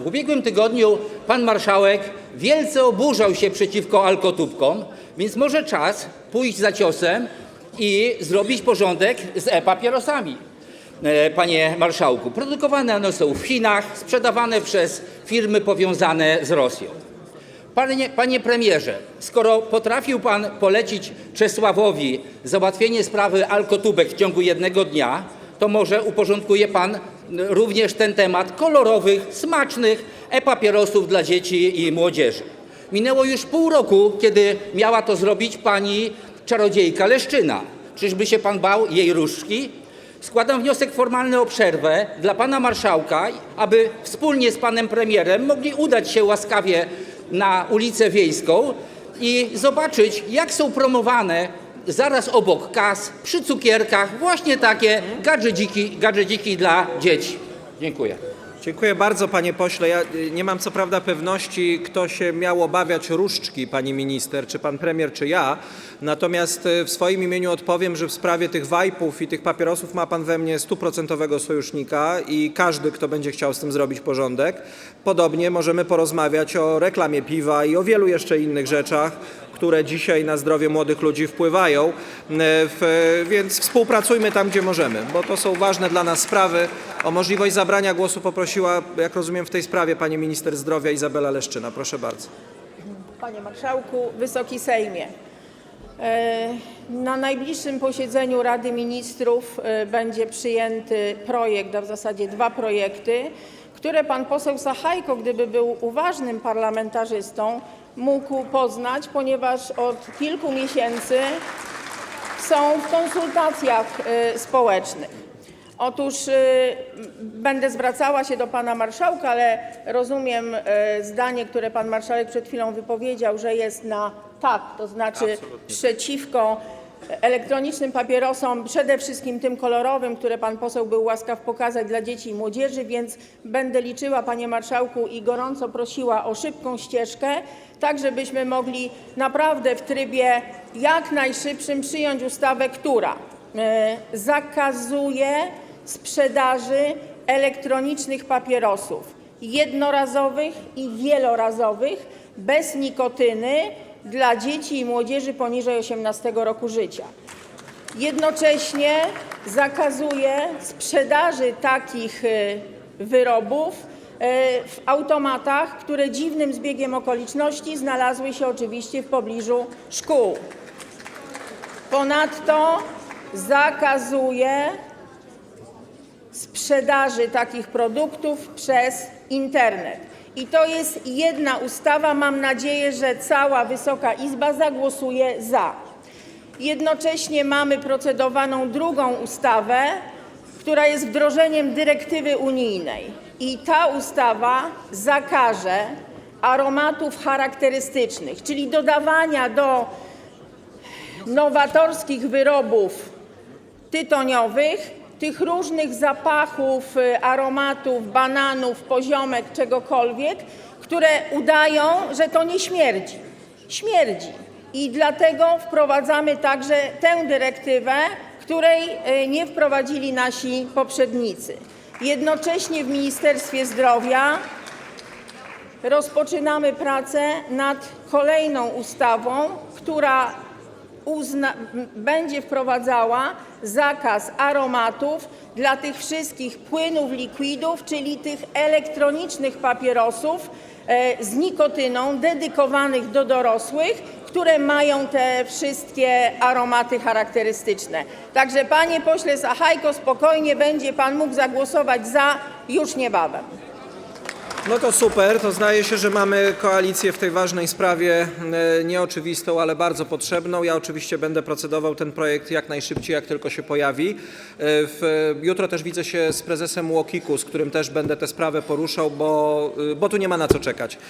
W ubiegłym tygodniu pan marszałek wielce oburzał się przeciwko alkotubkom, więc może czas pójść za ciosem i zrobić porządek z e-papierosami. E, Panie marszałku, produkowane one są w Chinach, sprzedawane przez firmy powiązane z Rosją. Panie, panie premierze, skoro potrafił pan polecić Czesławowi załatwienie sprawy alkotubek w ciągu jednego dnia, to może uporządkuje pan również ten temat kolorowych, smacznych e-papierosów dla dzieci i młodzieży. Minęło już pół roku, kiedy miała to zrobić pani czarodziejka Leszczyna. Czyżby się pan bał jej różdżki? Składam wniosek formalny o przerwę dla pana marszałka, aby wspólnie z panem premierem mogli udać się łaskawie na ulicę Wiejską i zobaczyć, jak są promowane zaraz obok kas, przy cukierkach, właśnie takie gadżeciki, gadżeciki dla dzieci. Dziękuję. Dziękuję bardzo, panie pośle. Ja y, nie mam co prawda pewności, kto się miał obawiać różdżki, pani minister, czy pan premier, czy ja. Natomiast y, w swoim imieniu odpowiem, że w sprawie tych wajpów i tych papierosów ma pan we mnie stuprocentowego sojusznika i każdy, kto będzie chciał z tym zrobić porządek. Podobnie możemy porozmawiać o reklamie piwa i o wielu jeszcze innych rzeczach, które dzisiaj na zdrowie młodych ludzi wpływają. E, Więc współpracujmy tam, gdzie możemy, bo to są ważne dla nas sprawy. O możliwość zabrania głosu poprosiła, jak rozumiem, w tej sprawie pani minister zdrowia Izabela Leszczyna. Proszę bardzo. Panie Marszałku, Wysoki Sejmie. Na najbliższym posiedzeniu Rady Ministrów e, będzie przyjęty projekt, a w zasadzie dwa projekty, które pan poseł Sachajko, gdyby był uważnym parlamentarzystą, mógł poznać, ponieważ od kilku miesięcy są w konsultacjach e, społecznych. Otóż y, będę zwracała się do pana marszałka, ale rozumiem y, zdanie, które pan marszałek przed chwilą wypowiedział, że jest na tak, to znaczy przeciwko elektronicznym papierosom, przede wszystkim tym kolorowym, które pan poseł był łaskaw pokazać dla dzieci i młodzieży, więc będę liczyła, panie marszałku, i gorąco prosiła o szybką ścieżkę, tak żebyśmy mogli naprawdę w trybie jak najszybszym przyjąć ustawę, która e, zakazuje sprzedaży elektronicznych papierosów jednorazowych i wielorazowych bez nikotyny dla dzieci i młodzieży poniżej 18 roku życia. Jednocześnie zakazuje sprzedaży takich y, wyrobów y, w automatach, które dziwnym zbiegiem okoliczności znalazły się oczywiście w pobliżu szkół. Ponadto zakazuje sprzedaży takich produktów przez internet. I to jest jedna ustawa. Mam nadzieję, że cała Wysoka Izba zagłosuje za. Jednocześnie mamy procedowaną drugą ustawę, która jest wdrożeniem dyrektywy unijnej. I ta ustawa zakaże aromatów charakterystycznych, czyli dodawania do nowatorskich wyrobów tytoniowych, tych różnych zapachów, y, aromatów, bananów, poziomek, czegokolwiek, które udają, że to nie śmierdzi. Śmierdzi. I dlatego wprowadzamy także tę dyrektywę, której y, nie wprowadzili nasi poprzednicy. Jednocześnie w Ministerstwie Zdrowia rozpoczynamy pracę nad kolejną ustawą, która będzie wprowadzała zakaz aromatów dla tych wszystkich płynów, likwidów, czyli tych elektronicznych papierosów e, z nikotyną dedykowanych do dorosłych, które mają te wszystkie aromaty charakterystyczne. Także panie pośle Sachajko, spokojnie będzie pan mógł zagłosować za już niebawem. No to super, to zdaje się, że mamy koalicję w tej ważnej sprawie, e, nieoczywistą, ale bardzo potrzebną. Ja oczywiście będę procedował ten projekt jak najszybciej, jak tylko się pojawi. E, W, jutro też widzę się z prezesem Łokiku, z którym też będę tę sprawę poruszał, bo, e, bo tu nie ma na co czekać.